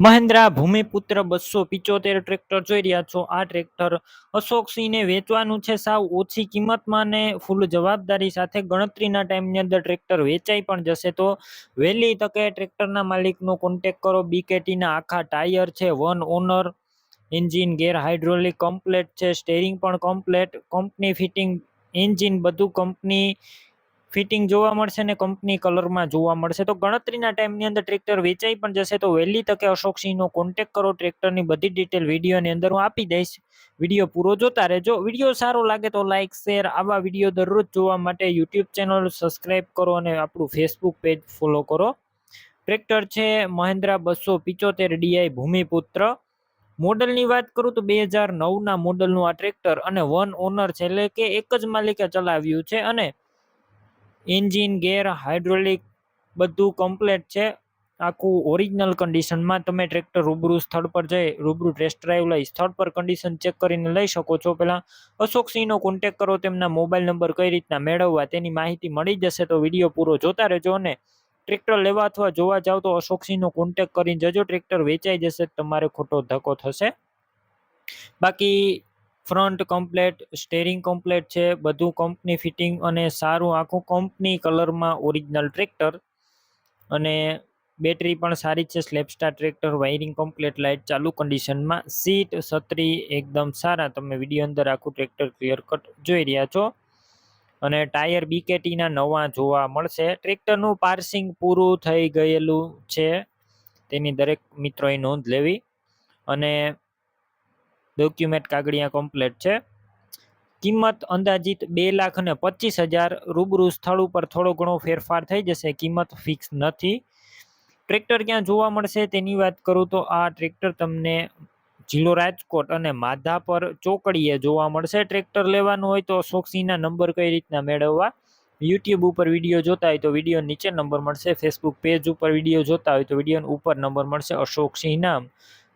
મહિન્દ્રા ભૂમિપુત્ર બસો પિચોતેર ટ્રેક્ટર જોઈ રહ્યા છો. આ ટ્રેક્ટર અશોકસિંહને વેચવાનું છે. સાવ ઓછી કિંમતમાં ને ફૂલ જવાબદારી સાથે ગણતરીના ટાઈમની અંદર ટ્રેક્ટર વેચાઈ પણ જશે. તો વહેલી તકે ટ્રેક્ટરના માલિકનો કોન્ટેક કરો. બીકેટીના આખા ટાયર છે. One owner, engine, gear hydraulic complete છે. સ્ટેરિંગ પણ કમ્પ્લેટ. કંપની ફિટિંગ, એન્જિન બધું કંપની ફિટિંગ જોવા મળશે ને કંપની કલરમાં જોવા મળશે. તો ગણતરીના ટાઈમની અંદર ટ્રેક્ટર વેચાઈ પણ જશે. તો વહેલી તકે અશોકસિંહનો કોન્ટેક કરો. ટ્રેક્ટરની બધી ડિટેલ વિડીયોની અંદર હું આપી દઈશ. વીડિયો પૂરો જોતા રહેજો. વીડિયો સારો લાગે તો લાઇક શેર આવા વીડિયો દરરોજ જોવા માટે યુટ્યુબ ચેનલ સબસ્ક્રાઈબ કરો અને આપણું ફેસબુક પેજ ફોલો કરો. ટ્રેક્ટર છે મહેન્દ્રા બસો પિચોતેર ડીઆઈ ભૂમિપુત્ર. મોડલની વાત કરું તો બે હજાર નવના મોડલનું આ ટ્રેક્ટર અને વન ઓનર છે. એટલે કે એક જ માલિકે ચલાવ્યું છે અને એન્જિન, ગેર, હાઇડ્રોલિક બધું કમ્પ્લેટ છે. આખું ઓરિજિનલ કન્ડિશનમાં તમે ટ્રેક્ટર રૂબરૂ સ્થળ પર જઈ, રૂબરૂ ટેસ્ટ ડ્રાઈવ લઈ, સ્થળ પર કન્ડિશન ચેક કરીને લઈ શકો છો. પહેલાં અશોકસિંહનો કોન્ટેક કરો, તેમના મોબાઈલ નંબર કઈ રીતના મેળવવા તેની માહિતી મળી જશે તો વીડિયો પૂરો જોતા રહેજો અને ટ્રેક્ટર લેવા અથવા જોવા જાવ તો અશોકસિંહનો કોન્ટેક કરીને જજો ટ્રેક્ટર વેચાઈ જશે, તમારે ખોટો ધક્કો થશે. બાકી ફ્રન્ટ કમ્પ્લેટ, સ્ટેરિંગ કમ્પ્લેટ છે, બધું કંપની ફિટિંગ અને સારું આખું કંપની કલરમાં ઓરિજિનલ ટ્રેક્ટર અને બેટરી પણ સારી છે self starter tractor wiring complete light ચાલુ કન્ડિશનમાં સીટ છત્રી એકદમ સારા, તમે વીડિયો અંદર આખું ટ્રેક્ટર ક્લિયર કટ જોઈ રહ્યા છો. અને ટાયર બીકેટીના નવા જોવા મળશે. ટ્રેક્ટરનું પાર્સિંગ પૂરું થઈ ગયેલું છે, તેની દરેક મિત્રોએ નોંધ લેવી. અને ડોક્યુમેન્ટ કાગળિયા કમ્પ્લેટ છે. કિંમત અંદાજિત બે લાખ અને પચીસ હજાર રૂબરૂ સ્થળ ઉપર થોડો ઘણો ફેરફાર થઈ જશે, કિંમત ફિક્સ નથી. ટ્રેક્ટર ક્યાં જોવા મળશે તેની વાત કરું તો આ ટ્રેક્ટર તમને જિલ્લો રાજકોટ અને માધા પર ચોકડીએ જોવા મળશે. ટ્રેક્ટર લેવાનું હોય તો અશોકસિંહના નંબર કઈ રીતના મેળવવા? યુટ્યુબ ઉપર વીડિયો જોતા હોય તો વીડિયો નીચે નંબર મળશે. ફેસબુક પેજ ઉપર વીડિયો જોતા હોય તો વીડિયો ઉપર નંબર મળશે અશોકસિંહ નામ